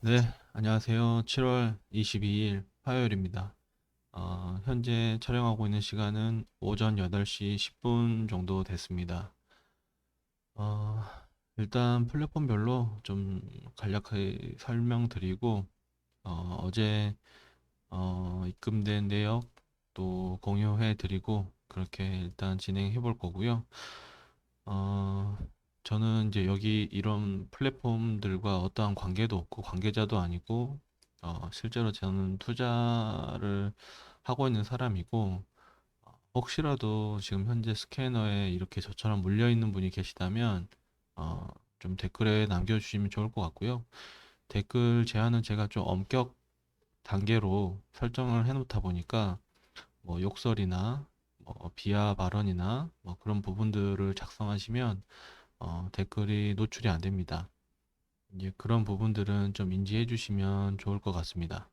네, 안녕하세요. 7월 22일 화요일입니다. 어, 현재 촬영하고 있는 시간은 오전 8시 10분 정도 됐습니다. 어, 일단 플랫폼별로 좀 간략하게 설명드리고, 어, 어제 어, 입금된 내역 또 공유해 드리고, 그렇게 일단 진행해 볼 거고요. 어, 저는 이제 여기 이런 플랫폼들과 어떠한 관계도 없고 관계자도 아니고 어, 실제로 저는 투자를 하고 있는 사람이고 어, 혹시라도 지금 현재 스캐너에 이렇게 저처럼 물려 있는 분이 계시다면 어, 좀 댓글에 남겨주시면 좋을 것 같고요. 댓글 제한은 제가 좀 엄격 단계로 설정을 해놓다 보니까 뭐 욕설이나 뭐 비하 발언이나 뭐 그런 부분들을 작성하시면 어, 댓글이 노출이 안 됩니다. 이제 그런 부분들은 좀 인지해 주시면 좋을 것 같습니다.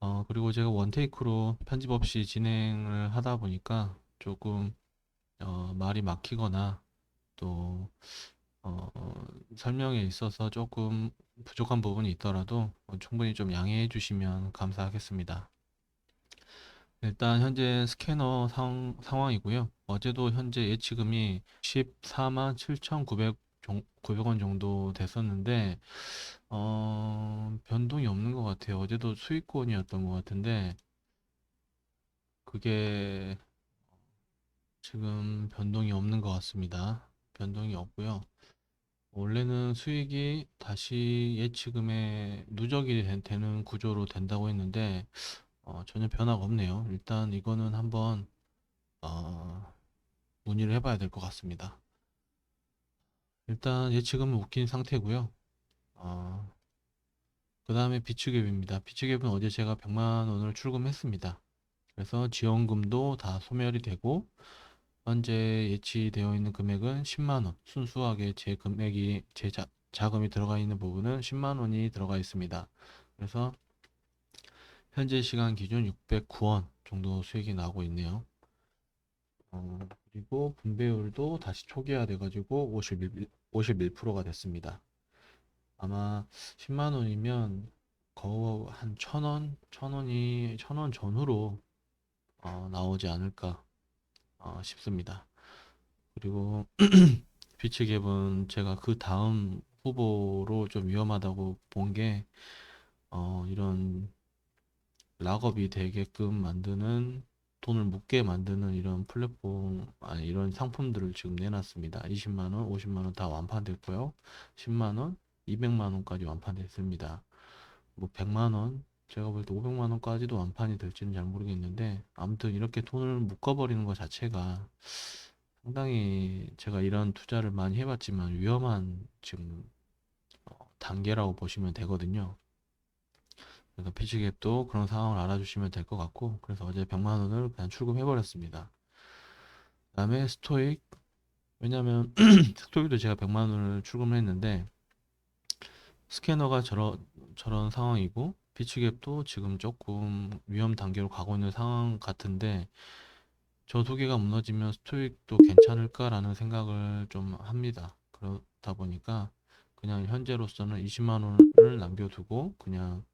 어, 그리고 제가 원테이크로 편집 없이 진행을 하다 보니까 조금 어, 말이 막히거나 또 어, 설명에 있어서 조금 부족한 부분이 있더라도 어, 충분히 좀 양해해 주시면 감사하겠습니다. 일단 현재 스캐너 상, 상황이고요. 어제도 현재 예치금이 14만 7,900 900원 정도 됐었는데 어, 변동이 없는 것 같아요. 어제도 수익권이었던 것 같은데 그게 지금 변동이 없는 것 같습니다. 변동이 없고요. 원래는 수익이 다시 예치금에 누적이 된- 되는 구조로 된다고 했는데 어, 전혀 변화가 없네요. 일단 이거는 한번 어, 문의를 해봐야 될 것 같습니다. 일단 예치금은 웃긴 상태고요. 어, 그 다음에 비축앱입니다. 비축앱은 어제 제가 100만 원을 출금했습니다. 그래서 지원금도 다 소멸이 되고 현재 예치되어 있는 금액은 10만 원. 순수하게 제 금액이 제 자, 자금이 들어가 있는 부분은 10만 원이 들어가 있습니다. 그래서 현재 시간 기준 609원 정도 수익이 나고 있네요. 어, 그리고 분배율도 다시 초기화 돼 가지고 51, 51%가 됐습니다. 아마 10만 원이면 거의 한 1000원, 1000원이 1000원 전후로 어, 나오지 않을까 어, 싶습니다. 그리고 비츠갭은 제가 그 다음 후보로 좀 위험하다고 본게 어, 이런 락업이 되게끔 만드는 돈을 묻게 만드는 이런 플랫폼 아니 이런 상품들을 지금 내놨습니다. 20만 원, 50만 원 다 완판됐고요. 10만 원, 200만 원까지 완판됐습니다. 뭐 100만 원, 제가 볼 때 500만 원까지도 완판이 될지는 잘 모르겠는데 아무튼 이렇게 돈을 묶어 버리는 것 자체가 상당히 제가 이런 투자를 많이 해봤지만 위험한 지금 어, 단계라고 보시면 되거든요. 그래서 피치갭도 그런 상황을 알아주시면 될 것 같고 그래서 어제 100만 원을 그냥 출금해 버렸습니다. 그다음에 스토익 왜냐면 스토익도 제가 100만 원을 출금을 했는데 스캐너가 저런 저런 상황이고 피치갭도 지금 조금 위험 단계로 가고 있는 상황 같은데 저 두 개가 무너지면 스토익도 괜찮을까라는 생각을 좀 합니다. 그렇다 보니까 그냥 현재로서는 20만 원을 남겨두고 그냥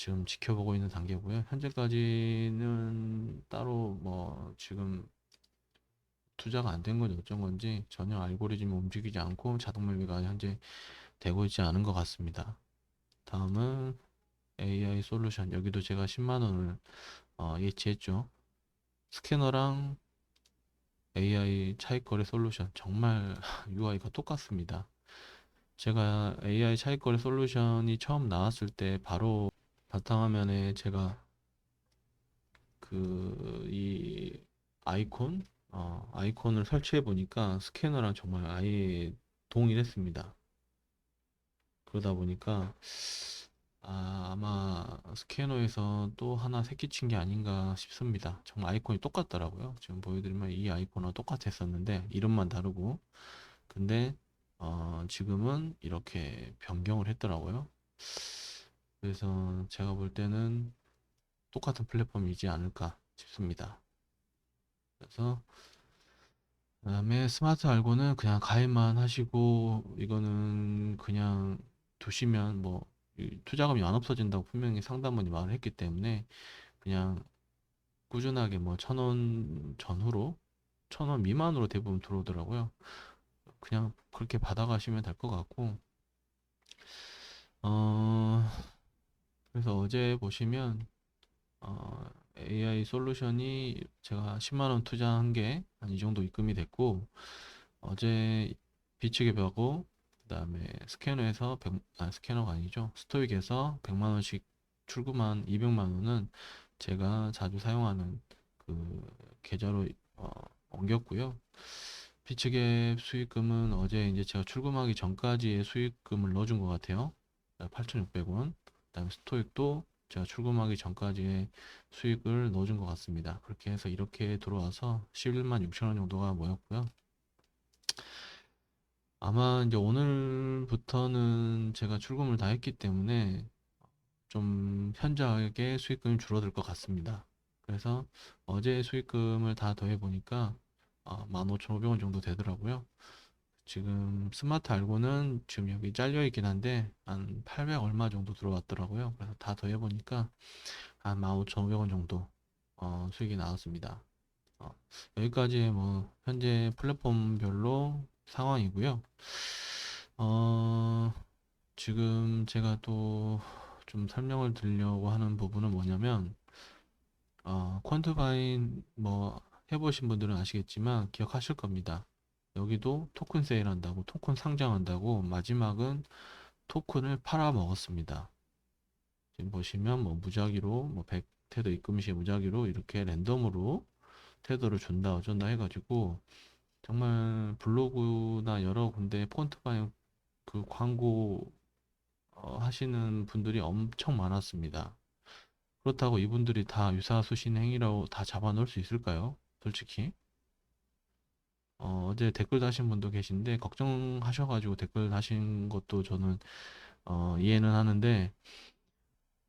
지금 지켜보고 있는 단계고요. 현재까지는 따로 뭐 지금 투자가 안 된 건지 어쩐 건지 전혀 알고리즘이 움직이지 않고 자동 매매가 현재 되고 있지 않은 것 같습니다. 다음은 AI 솔루션 여기도 제가 10만 원을 어, 예치했죠. 스캐너랑 AI 차익거래 솔루션 정말 UI가 똑같습니다. 제가 AI 차익거래 솔루션이 처음 나왔을 때 바로 바탕화면에 제가 그 이 아이콘 어, 아이콘을 설치해 보니까 스캐너랑 정말 아예 동일했습니다. 그러다 보니까 아, 아마 스캐너에서 또 하나 새끼친 게 아닌가 싶습니다. 정말 아이콘이 똑같더라고요. 지금 보여드리면 이 아이콘과 똑같았었는데 이름만 다르고 근데 어, 지금은 이렇게 변경을 했더라고요. 그래서 제가 볼 때는 똑같은 플랫폼이지 않을까 싶습니다. 그래서 그 다음에 스마트 알고는 그냥 가입만 하시고 이거는 그냥 두시면 뭐이 투자금이 안 없어진다고 분명히 상담원이 말을 했기 때문에 그냥 꾸준하게 뭐 천 원 전후로 천 원 미만으로 대부분 들어오더라고요. 그냥 그렇게 받아가시면 될 것 같고 어 그래서 어제 보시면 어 AI 솔루션이 제가 10만 원 투자한 게 한 이 정도 입금이 됐고 어제 비츠갭하고 그 다음에 스캐너에서 100, 아 스캐너가 아니죠. 스토익에서 100만 원씩 출금한 200만 원은 제가 자주 사용하는 그 계좌로 어, 옮겼고요. 비츠갭 수익금은 어제 이제 제가 출금하기 전까지의 수익금을 넣어준 것 같아요. 8,600원. 그다음에 스토익도 제가 출금하기 전까지의 수익을 넣어준 것 같습니다. 그렇게 해서 이렇게 들어와서 11만 6천 원 정도가 모였고요. 아마 이제 오늘부터는 제가 출금을 다 했기 때문에 좀 현저하게 수익금이 줄어들 것 같습니다. 그래서 어제 수익금을 다 더해 보니까 아, 15,500원 정도 되더라고요. 지금 스마트 알고는 지금 여기 잘려 있긴 한데 한 800 얼마 정도 들어왔더라고요. 그래서 다 더해 보니까 한 15,500원 정도 어, 수익이 나왔습니다. 어, 여기까지 뭐 현재 플랫폼별로 상황이고요. 어, 지금 제가 또 좀 설명을 드리려고 하는 부분은 뭐냐면 어, 퀀트바인 뭐 해보신 분들은 아시겠지만 기억하실 겁니다. 여기도 토큰 세일한다고 토큰 상장한다고 마지막은 토큰을 팔아 먹었습니다. 지금 보시면 뭐 무작위로 뭐 100테더 입금 시 무작위로 이렇게 랜덤으로 테더를 준다 어쩐다 해가지고 정말 블로그나 여러 군데 폰트바인 그 광고 어, 하시는 분들이 엄청 많았습니다. 그렇다고 이분들이 다 유사수신 행위라고 다 잡아놓을 수 있을까요? 솔직히. 어, 어제 댓글 다신 분도 계신데 걱정하셔가지고 댓글 다신 것도 저는 어, 이해는 하는데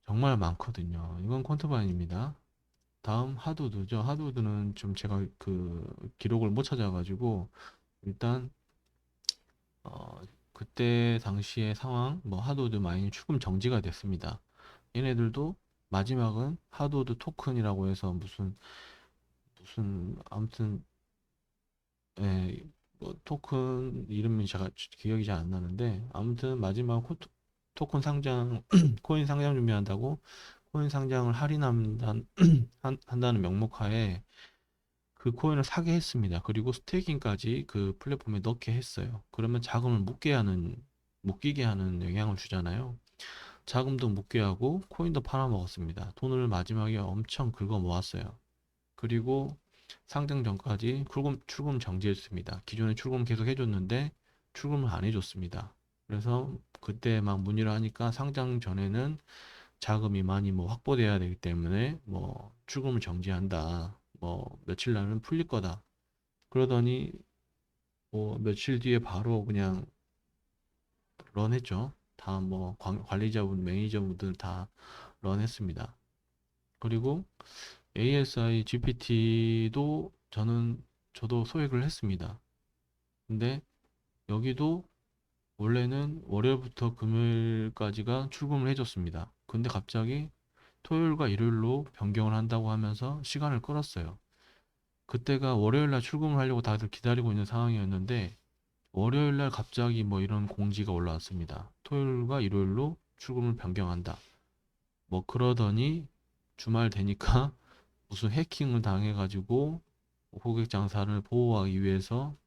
정말 많거든요. 이건 콘트바인입니다. 다음 하드우드죠. 하드우드는 좀 제가 그 기록을 못 찾아가지고 일단 어, 그때 당시의 상황 뭐 하드우드 마인이 출금 정지가 됐습니다. 얘네들도 마지막은 하드우드 토큰이라고 해서 무슨 무슨 아무튼 예, 뭐 토큰 이름이 제가 기억이 잘 안 나는데 아무튼 마지막 코, 토큰 상장 코인 상장 준비한다고 코인 상장을 할인한다는 한다는 명목하에 그 코인을 사게 했습니다. 그리고 스테이킹까지 그 플랫폼에 넣게 했어요. 그러면 자금을 묶게 하는 묶이게 하는 영향을 주잖아요. 자금도 묶게 하고 코인도 팔아먹었습니다. 돈을 마지막에 엄청 긁어 모았어요. 그리고 상장 전까지 출금, 출금 정지했습니다. 기존에 출금 계속 해줬는데 출금을 안 해줬습니다. 그래서 그때 막 문의를 하니까 상장 전에는 자금이 많이 뭐 확보돼야 되기 때문에 뭐 출금을 정지한다. 뭐 며칠 나면 풀릴 거다. 그러더니 뭐 며칠 뒤에 바로 그냥 런했죠. 다 뭐 관리자분, 매니저분들 다 런했습니다. 그리고 ASI GPT도 저는 저도 소액을 했습니다. 근데 여기도 원래는 월요일부터 금요일까지가 출금을 해줬습니다. 근데 갑자기 토요일과 일요일로 변경을 한다고 하면서 시간을 끌었어요. 그때가 월요일날 출금을 하려고 다들 기다리고 있는 상황이었는데 월요일날 갑자기 뭐 이런 공지가 올라왔습니다. 토요일과 일요일로 출금을 변경한다. 뭐 그러더니 주말 되니까 무슨 해킹을 당해가지고 고객 장사를 보호하기 위해서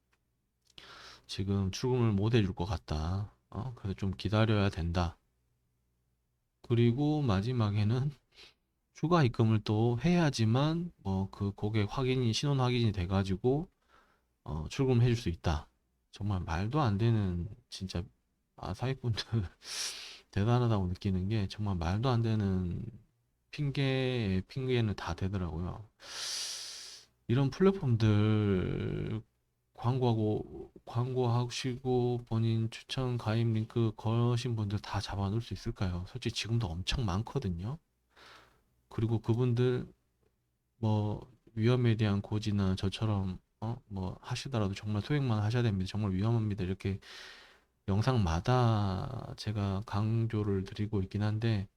지금 출금을 못 해줄 것 같다. 어? 그래서 좀 기다려야 된다. 그리고 마지막에는 추가 입금을 또 해야지만 뭐 그 고객 확인이 신원 확인이 돼가지고 어, 출금을 해줄 수 있다. 정말 말도 안 되는 진짜 아 사기꾼들 대단하다고 느끼는 게 정말 말도 안 되는 핑계, 핑계는 다 되더라고요. 이런 플랫폼들 광고하고, 광고하시고 본인 추천 가입 링크 거신 분들 다 잡아놓을 수 있을까요? 솔직히 지금도 엄청 많거든요. 그리고 그분들 뭐 위험에 대한 고지나 저처럼 어? 뭐 하시더라도 정말 소액만 하셔야 됩니다. 정말 위험합니다. 이렇게 영상마다 제가 강조를 드리고 있긴 한데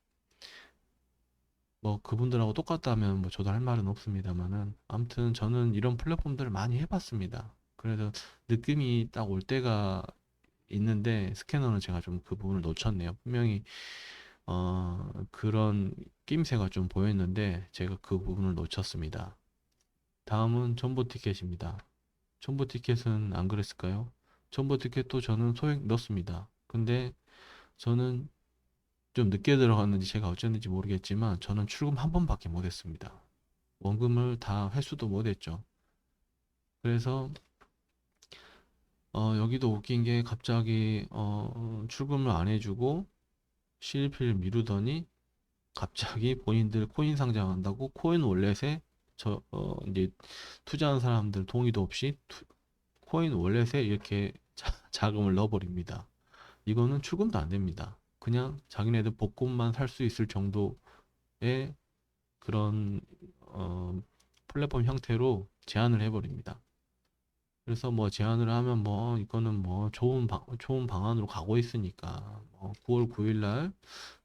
뭐 그분들하고 똑같다면 뭐 저도 할 말은 없습니다만은 아무튼 저는 이런 플랫폼들을 많이 해봤습니다. 그래서 느낌이 딱 올 때가 있는데 스캐너는 제가 좀 그 부분을 놓쳤네요. 분명히 어 그런 낌새가 좀 보였는데 제가 그 부분을 놓쳤습니다. 다음은 정보 티켓입니다. 정보 티켓은 안 그랬을까요? 정보 티켓도 저는 소액 넣습니다. 근데 저는 좀 늦게 들어갔는지 제가 어쨌는지 모르겠지만 저는 출금 한 번밖에 못 했습니다. 원금을 다 회수도 못 했죠. 그래서 어, 여기도 웃긴 게 갑자기 어, 출금을 안 해주고 실필 미루더니 갑자기 본인들 코인 상장한다고 코인 월렛에 저 어, 이제 투자한 사람들 동의도 없이 투- 코인 월렛에 이렇게 자, 자금을 넣어버립니다. 이거는 출금도 안 됩니다. 그냥 자기네들 복권만 살 수 있을 정도의 그런 어, 플랫폼 형태로 제한을 해버립니다. 그래서 뭐 제안을 하면 뭐 이거는 뭐 좋은 방, 좋은 방안으로 가고 있으니까 뭐 9월 9일 날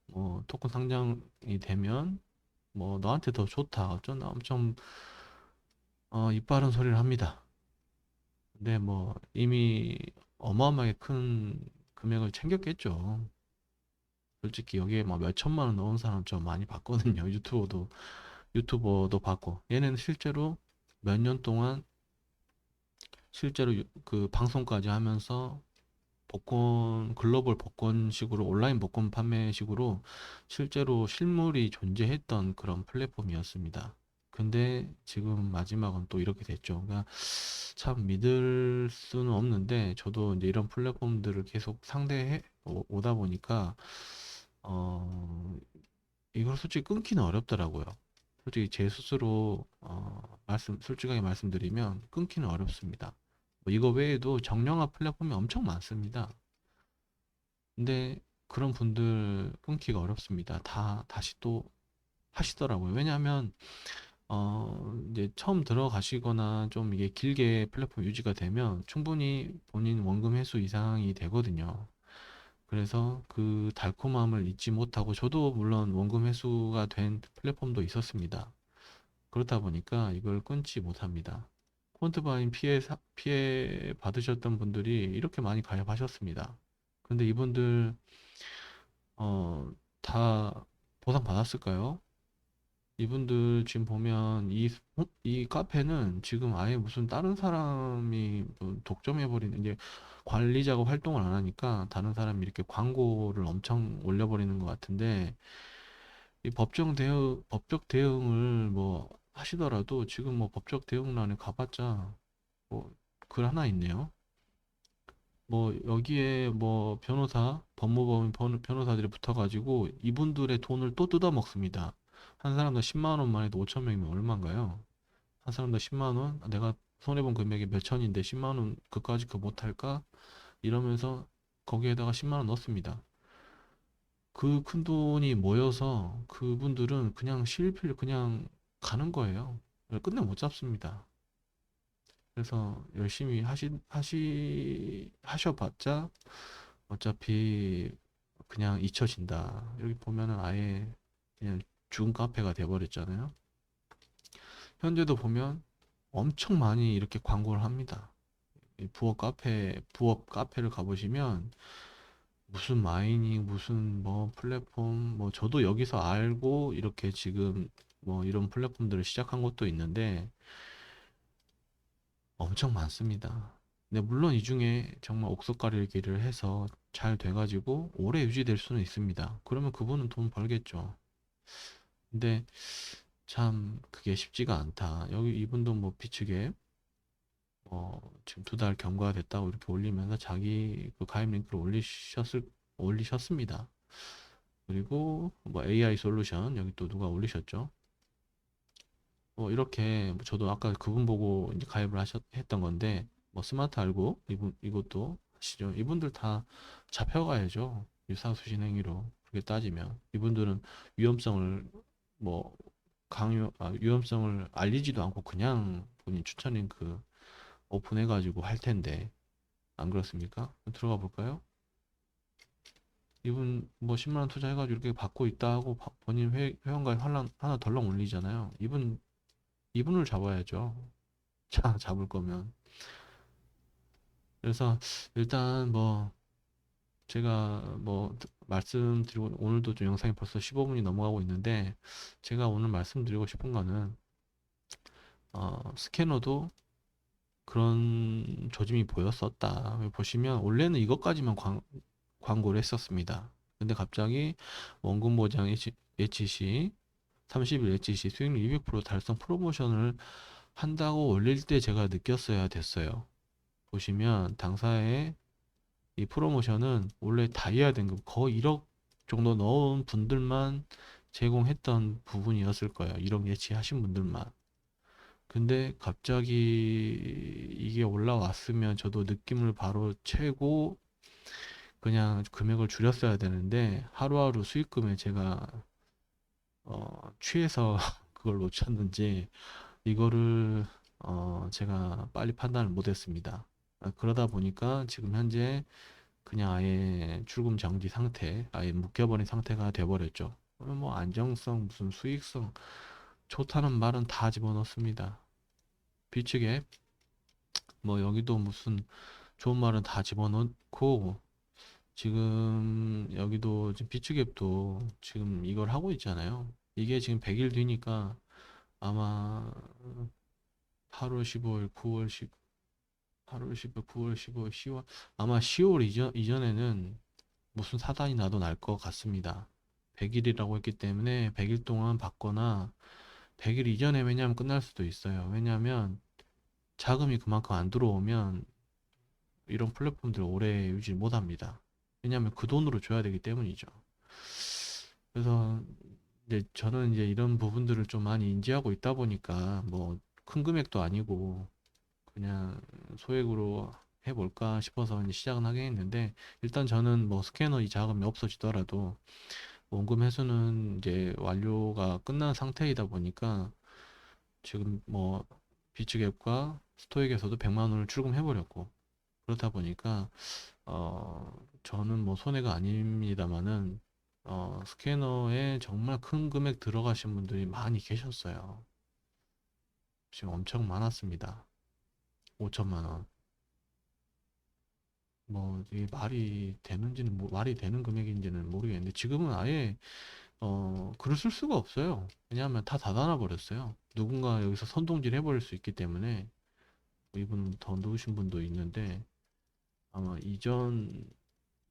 뭐 토큰 상장이 되면 뭐 너한테 더 좋다 어쩐다 엄청 어, 입 바른 소리를 합니다. 근데 뭐 이미 어마어마하게 큰 금액을 챙겼겠죠. 솔직히 여기에 막 몇천만 원 넣은 사람 좀 많이 봤거든요. 유튜버도 유튜버도 봤고 얘는 실제로 몇 년 동안 실제로 유- 그 방송까지 하면서 복권 글로벌 복권식으로 온라인 복권 판매식으로 실제로 실물이 존재했던 그런 플랫폼이었습니다. 근데 지금 마지막은 또 이렇게 됐죠. 그러니까 참 믿을 수는 없는데 저도 이제 이런 플랫폼들을 계속 상대해 오- 오다 보니까 어 이걸 솔직히 끊기는 어렵더라고요. 솔직히 제 스스로 어 말씀 솔직하게 말씀드리면 끊기는 어렵습니다. 뭐 이거 외에도 정량화 플랫폼이 엄청 많습니다. 근데 그런 분들 끊기가 어렵습니다. 다 다시 또 하시더라고요. 왜냐하면 어 이제 처음 들어가시거나 좀 이게 길게 플랫폼 유지가 되면 충분히 본인 원금 회수 이상이 되거든요. 그래서 그 달콤함을 잊지 못하고 저도 물론 원금 회수가 된 플랫폼도 있었습니다. 그렇다 보니까 이걸 끊지 못합니다. 폰트바인 피해 사- 피해 받으셨던 분들이 이렇게 많이 가입하셨습니다. 근데 이분들 어, 다 보상 받았을까요? 이분들 지금 보면 이, 어? 이 카페는 지금 아예 무슨 다른 사람이 뭐 독점해버리는 이제 관리자가 활동을 안 하니까 다른 사람이 이렇게 광고를 엄청 올려버리는 것 같은데 이 법정 대응, 법적 대응을 뭐 하시더라도 지금 뭐 법적 대응란에 가봤자 뭐 글 하나 있네요. 뭐 여기에 뭐 변호사, 법무법인 변- 변호사들이 붙어가지고 이분들의 돈을 또 뜯어먹습니다. 한 사람당 10만 원만 해도 5천 명이면 얼마인가요? 한 사람당 10만 원? 아, 내가 손해본 금액이 몇 천인데 10만 원 그까짓 거 못할까? 이러면서 거기에다가 10만 원 넣습니다. 그 큰 돈이 모여서 그분들은 그냥 실필 그냥 가는 거예요. 끝내 못 잡습니다. 그래서 열심히 하시, 하시, 하셔봤자 어차피 그냥 잊혀진다. 여기 보면은 아예 그냥 죽은 카페가 돼버렸잖아요. 현재도 보면 엄청 많이 이렇게 광고를 합니다. 이 부업 카페, 부업 카페를 가보시면 무슨 마이닝, 무슨 뭐 플랫폼, 뭐 저도 여기서 알고 이렇게 지금 뭐 이런 플랫폼들을 시작한 것도 있는데 엄청 많습니다. 근데 물론 이 중에 정말 옥석가리기를 해서 잘 돼가지고 오래 유지될 수는 있습니다. 그러면 그분은 돈 벌겠죠. 근데 참 그게 쉽지가 않다. 여기 이분도 뭐 비축에 뭐 지금 두 달 경과가 됐다고 이렇게 올리면서 자기 그 가입 링크를 올리셨을 올리셨습니다. 그리고 뭐 AI 솔루션 여기 또 누가 올리셨죠? 뭐 이렇게 뭐 저도 아까 그분 보고 이제 가입을 하셨 했던 건데 뭐 스마트 알고 이분 이것도 하시죠. 이분들 다 잡혀가야죠. 유사수신 행위로 그렇게 따지면 이분들은 위험성을 뭐 강요 아, 위험성을 알리지도 않고 그냥 본인 추천 링크 오픈해 가지고 할 텐데 안 그렇습니까? 들어가 볼까요? 이분 뭐 10만 원 투자해가지고 이렇게 받고 있다 하고 바- 본인 회, 회원가입 하나, 하나 덜렁 올리잖아요. 이분, 이분을 잡아야죠. 자, 잡을 거면. 그래서 일단 뭐 제가 뭐 말씀드리고 오늘도 좀 영상이 벌써 15분이 넘어가고 있는데 제가 오늘 말씀드리고 싶은 거는 어, 스캐너도 그런 조짐이 보였었다. 보시면 원래는 이것까지만 광, 광고를 했었습니다. 근데 갑자기 원금 보장 예치시 30일 예치시 수익률 200% 달성 프로모션을 한다고 올릴 때 제가 느꼈어야 됐어요. 보시면 당사의 이 프로모션은 원래 다이아 등급 거의 1억 정도 넣은 분들만 제공했던 부분이었을 거예요. 1억 예치하신 분들만. 근데 갑자기 이게 올라왔으면 저도 느낌을 바로 채고 그냥 금액을 줄였어야 되는데 하루하루 수익금에 제가 어, 취해서 그걸 놓쳤는지 이거를 어, 제가 빨리 판단을 못했습니다. 아, 그러다 보니까 지금 현재 그냥 아예 출금 정지 상태, 아예 묶여버린 상태가 돼버렸죠. 그러면 뭐 안정성, 무슨 수익성, 좋다는 말은 다 집어넣습니다. 비축앱, 뭐 여기도 무슨 좋은 말은 다 집어넣고 지금 여기도 지금 비축앱도 지금 이걸 하고 있잖아요. 이게 지금 100일 뒤니까 아마 8월 15일, 9월 10, 8월 15일, 9월 15일, 10월 아마 10월 이전, 이전에는 무슨 사단이 나도 날 것 같습니다. 100일이라고 했기 때문에 100일 동안 받거나 100일 이전에 왜냐면 끝날 수도 있어요. 왜냐면 자금이 그만큼 안 들어오면 이런 플랫폼들 오래 유지 못 합니다. 왜냐면 그 돈으로 줘야 되기 때문이죠. 그래서 이제 저는 이제 이런 부분들을 좀 많이 인지하고 있다 보니까 뭐 큰 금액도 아니고 그냥 소액으로 해볼까 싶어서 시작은 하긴 했는데 일단 저는 뭐 스캐너 이 자금이 없어지더라도 원금 회수는 이제 완료가 끝난 상태이다 보니까 지금 뭐 비츠갭과 스토익에서도 100만 원을 출금해 버렸고 그렇다 보니까 어 저는 뭐 손해가 아닙니다만은 어 스캐너에 정말 큰 금액 들어가신 분들이 많이 계셨어요. 지금 엄청 많았습니다. 5천만 원. 뭐 이게 말이 되는지는 뭐 말이 되는 금액인지는 모르겠는데 지금은 아예 어 글을 쓸 수가 없어요. 왜냐하면 다 닫아놔 버렸어요. 누군가 여기서 선동질 해버릴 수 있기 때문에 이분 더 넣으신 분도 있는데 아마 이전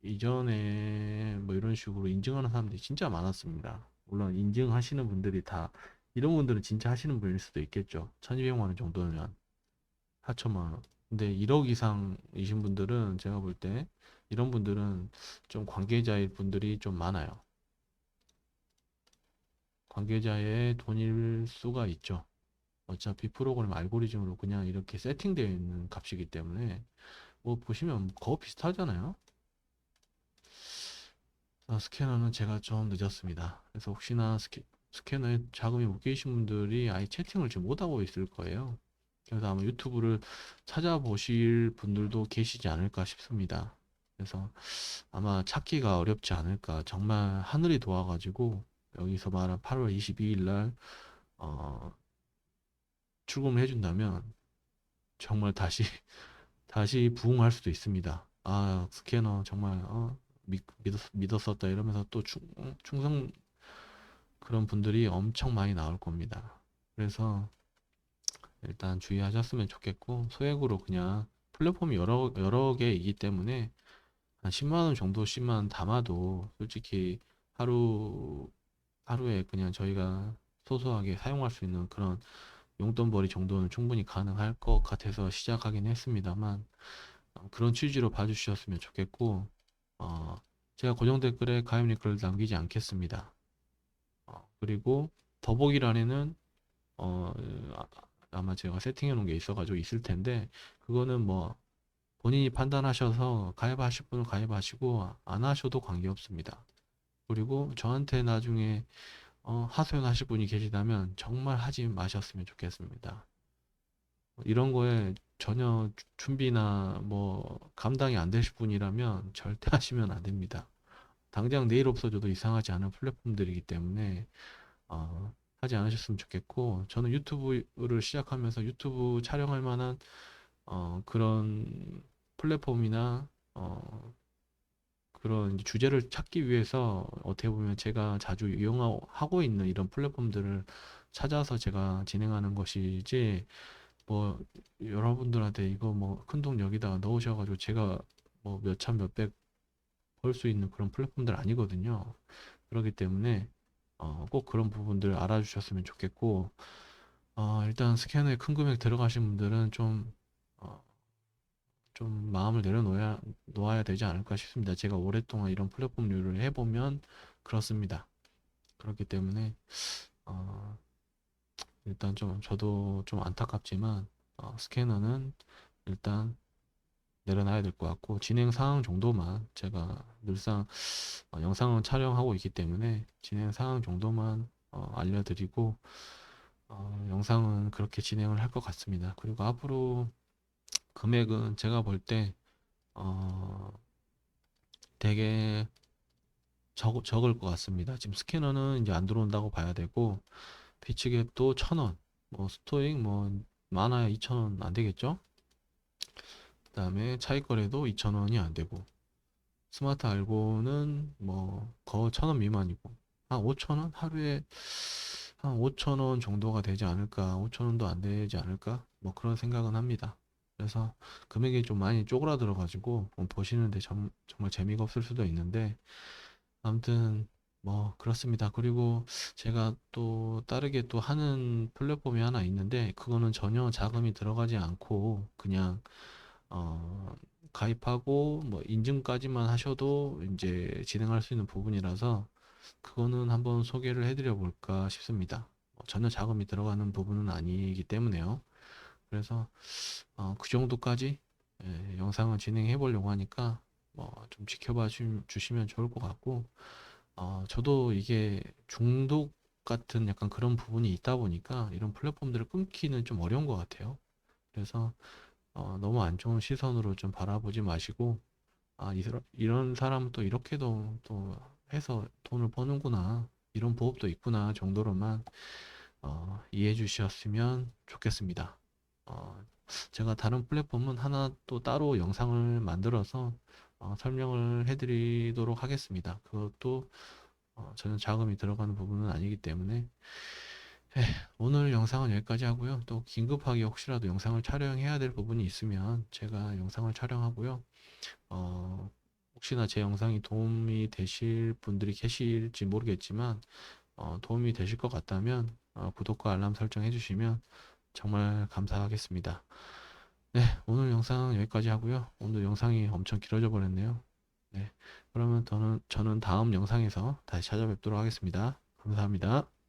이전에 뭐 이런 식으로 인증하는 사람들이 진짜 많았습니다. 물론 인증하시는 분들이 다 이런 분들은 진짜 하시는 분일 수도 있겠죠. 1200만 원 정도면 4천만 원. 근데 1억 이상이신 분들은 제가 볼 때 이런 분들은 좀 관계자일 분들이 좀 많아요. 관계자의 돈일 수가 있죠. 어차피 프로그램 알고리즘으로 그냥 이렇게 세팅되어 있는 값이기 때문에 뭐 보시면 거의 비슷하잖아요. 아, 스캐너는 제가 좀 늦었습니다. 그래서 혹시나 스캐, 스캐너에 자금이 묶여 계신 분들이 아예 채팅을 지금 못하고 있을 거예요. 그래서 아마 유튜브를 찾아보실 분들도 계시지 않을까 싶습니다. 그래서 아마 찾기가 어렵지 않을까. 정말 하늘이 도와가지고 여기서 말한 8월 22일 날 어, 출금을 해준다면 정말 다시 다시 부흥할 수도 있습니다. 아 스캐너 정말 어, 믿, 믿었, 믿었었다 이러면서 또 충, 어, 충성 그런 분들이 엄청 많이 나올 겁니다. 그래서 일단 주의하셨으면 좋겠고 소액으로 그냥 플랫폼이 여러 여러 개이기 때문에 한 10만 원 정도씩만 담아도 솔직히 하루 하루에 그냥 저희가 소소하게 사용할 수 있는 그런 용돈벌이 정도는 충분히 가능할 것 같아서 시작하긴 했습니다만 어, 그런 취지로 봐주셨으면 좋겠고 어, 제가 고정 댓글에 가입 링크를 남기지 않겠습니다. 어, 그리고 더보기란에는 어, 아- 아마 제가 세팅해 놓은 게 있어가지고 있을 텐데 그거는 뭐 본인이 판단하셔서 가입하실 분은 가입하시고 안 하셔도 관계없습니다. 그리고 저한테 나중에 어, 하소연하실 분이 계시다면 정말 하지 마셨으면 좋겠습니다. 이런 거에 전혀 주- 준비나 뭐 감당이 안 되실 분이라면 절대 하시면 안 됩니다. 당장 내일 없어져도 이상하지 않은 플랫폼들이기 때문에 어, 하지 않으셨으면 좋겠고 저는 유튜브를 시작하면서 유튜브 촬영할 만한 어, 그런 플랫폼이나 어, 그런 주제를 찾기 위해서 어떻게 보면 제가 자주 이용하고 있는 이런 플랫폼들을 찾아서 제가 진행하는 것이지 뭐 여러분들한테 이거 뭐 큰 돈 여기다가 넣으셔가지고 제가 뭐 몇천 몇백 벌 수 있는 그런 플랫폼들 아니거든요. 그렇기 때문에 어, 꼭 그런 부분들 알아주셨으면 좋겠고 어, 일단 스캐너에 큰 금액 들어가신 분들은 좀 어, 좀 마음을 내려놓아야 놓아야 되지 않을까 싶습니다. 제가 오랫동안 이런 플랫폼류를 해보면 그렇습니다. 그렇기 때문에 어, 일단 좀 저도 좀 안타깝지만 어, 스캐너는 일단 내려놔야 될 것 같고 진행 사항 정도만 제가 늘상 어, 영상을 촬영하고 있기 때문에 진행 사항 정도만 어, 알려드리고 어, 영상은 그렇게 진행을 할 것 같습니다. 그리고 앞으로 금액은 제가 볼때 어, 되게 적, 적을 것 같습니다. 지금 스캐너는 이제 안 들어온다고 봐야 되고 피치갭도 1000원, 뭐 스토익 뭐 많아야 2000원 안 되겠죠? 그 다음에 차익거래도 2,000원이 안 되고 스마트 알고는 뭐 1,000원 미만이고 한 5,000원 하루에 한 5,000원 정도가 되지 않을까 5,000원도 안 되지 않을까 뭐 그런 생각은 합니다. 그래서 금액이 좀 많이 쪼그라들어 가지고 뭐 보시는데 정, 정말 재미가 없을 수도 있는데 아무튼 뭐 그렇습니다. 그리고 제가 또 다르게 또 하는 플랫폼이 하나 있는데 그거는 전혀 자금이 들어가지 않고 그냥 어, 가입하고 뭐 인증까지만 하셔도 이제 진행할 수 있는 부분이라서 그거는 한번 소개를 해드려 볼까 싶습니다. 뭐 전혀 자금이 들어가는 부분은 아니기 때문에요. 그래서 어, 그 정도까지 예, 영상을 진행해 보려고 하니까 뭐 좀 지켜봐 주, 주시면 좋을 것 같고 어, 저도 이게 중독 같은 약간 그런 부분이 있다 보니까 이런 플랫폼들을 끊기는 좀 어려운 것 같아요. 그래서 어, 너무 안 좋은 시선으로 좀 바라보지 마시고, 아, 이런 사람은 또 이렇게도 또 해서 돈을 버는구나. 이런 부업도 있구나 정도로만 어, 이해해 주셨으면 좋겠습니다. 어, 제가 다른 플랫폼은 하나 또 따로 영상을 만들어서 어, 설명을 해드리도록 하겠습니다. 그것도 어, 전혀 자금이 들어가는 부분은 아니기 때문에 에, 오늘 영상은 여기까지 하고요. 또 긴급하게 혹시라도 영상을 촬영해야 될 부분이 있으면 제가 영상을 촬영하고요. 어, 혹시나 제 영상이 도움이 되실 분들이 계실지 모르겠지만 어, 도움이 되실 것 같다면 어, 구독과 알람 설정 해주시면 정말 감사하겠습니다. 네, 오늘 영상 여기까지 하고요. 오늘 영상이 엄청 길어져 버렸네요. 네, 그러면 저는, 저는 다음 영상에서 다시 찾아뵙도록 하겠습니다. 감사합니다.